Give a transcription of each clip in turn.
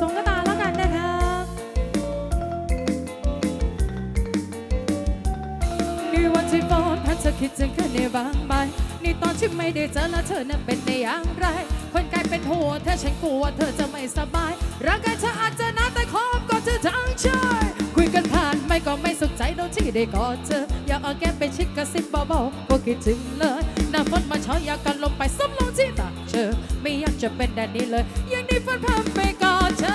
ส่งก็มาแล้วกันนะคะนี่วันที่โฟนพันจะคิดถึงกันในบางใบนี่ตอนที่ไม่ได้เจอแล้วเธอนั้นเป็นในอย่างไร คนกลายเป็นหัวเธอฉันกลัวเธอจะไม่สบาย ร่างกายเธออาจจะหนาแต่ขอมก็จะทั้งใจคุยกันผ่าน ก็ไม่สุขใจโดนที่ได้กอดเธอ อยากเอาแก้มไปชิดกระซิบเบาๆก็คิดถึงเลยหน้าฝนมาเช้าอยากกันลมไปซ้ำลงที่ตาเธอ ไม่อยากจะเป็นแบบนี้เลย ยังได้ฝันพังไปกอดเธอ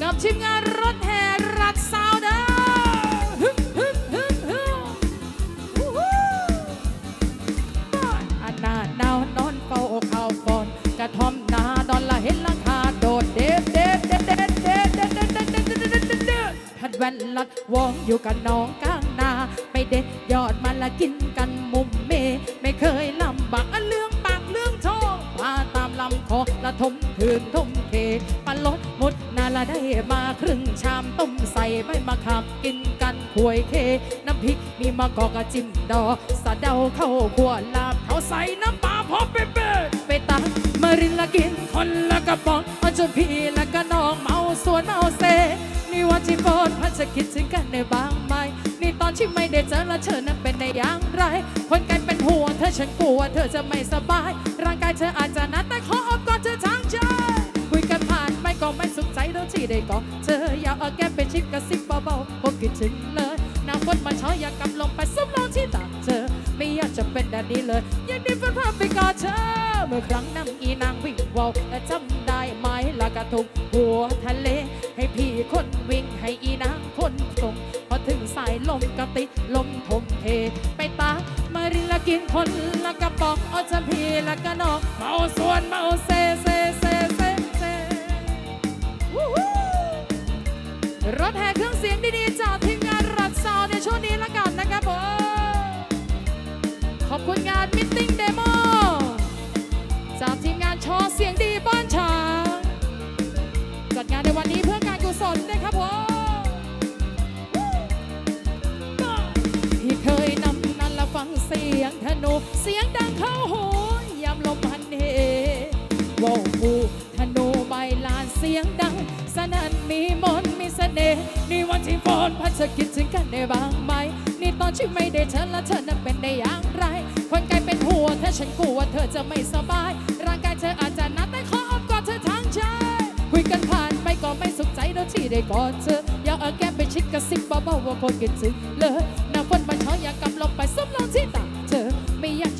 กับทีมงานรถแห่รักสาว ดวองอยู่กับน้องกลางนาไปเด็ดยอดมาละกินกันมุมเม ไม่เคยลำบากเรื่องปากเรื่องท้องมาตามลำคอละทมถืนทมเทปลาลดหมดนาละได้มาครึ่งชามต้มใส่ใบมะขามกินกันขวยเค น้ำพริกมีมะกอกกะจิ้มดอ สะเดาเข้าขัวลาบเขาใส่น้ำปลาพอเป๊ะไปตักมารินละกินคนละกระป๋องเอาจนพี่ละก็น้องเมาสวนเมาเซ นี่วันที่โฟนพันจะคิดถึงกันในบางไหมนี่ตอนที่ไม่ได้เจอแล้วเธอนั้นเป็นในอย่างไร คนกลายเป็นห่วงเธอฉันกลัวเธอจะไม่สบาย ร่างกายเธออาจจะนักแต่ขออ้อมกอดเธอทั้งใจคุยกันผ่านไม่ก็ไม่สุขใจโดนที่ได้กอดเธออยากเอาแก้มไปชิดกระซิบเบาๆพวกคิดถึงเลยน้าฝนมาเช้าอยากกำลงไปซุ่มลงที่ตาเธอ ไม่อยากจะเป็นแบบนี้เลยยังได้ฝันภาพไปกอดเธอ เมื่อครั้งนั่งอีนางวิ่งวาวและจำได้ไหมละกระทุกหัวทะเล ให้พี่คนวิ่งให้อีนางคนส่งพอถึงสายลมกระติลมทมเท ไปตามารินละกินคนละกระป๋องเอาจะพี่ละกะนองเมาสวนเมาเซเซเซเซเซรถแห่เครื่องเสียงดีๆจากทีมงานรัดซาวในช่วงนี้ละกันนะครับผมขอบคุณงานมิทติ้ นูเสียงดังเข้าหูยามลมพันเหว้าวผูธนูใบลานเสียงดัง สนั่นมีมนต์มีเสน่ห์นี่วันที่ฝนพัดจะคิดถึงกันได้บ้างไหม นี่ตอนที่ไม่ได้เธอและเธอนั้นเป็นได้อย่างไร คนไกลเป็นหัวถ้าฉันกลัวเธอจะไม่สบาย ร่างกายเธออาจจะนักแต่ขออ้อมกอดเธอทั้งใจคุยกันผ่านไปก็ไม่สุขใจโดนที่ได้กอดเธออยากเอาแก้มไปชิดกระซิบเบาๆว่าคนคิดถึงเลยหน้าฝนมาเช้าอยากกำลง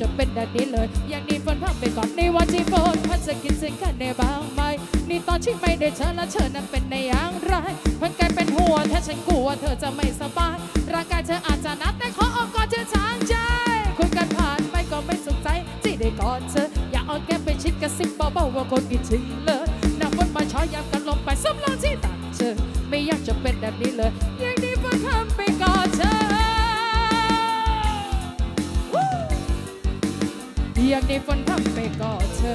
จะเป็นแบบนี้เลย อย่างนี้ฝนพังไปก่อนในวันที่ฝนพัดจะคิดถึงกันได้บ้างไหมนี่ตอนที่ไม่ได้เธอและเธอนั้นเป็นในอย่างไรคนกลายเป็นหัวถ้าฉันกลัวเธอจะไม่สบายร่างกายเธออาจจะนักแต่ขอออมกอดเธอทางใจคุยกันผ่านไปก็ไม่สุขใจที่ได้กอดเธออยากเอาแก้มไปชิดกระซิบเบาๆว่าคนคิดถึงเลยน้าฝนมาช้อยยากกันลงไปซ้ำลงที่ตักเธอไม่อยากจะเป็นแบบนี้เลยอย่างนี้ อย่างนี้ฝนทำไปกอดเธอ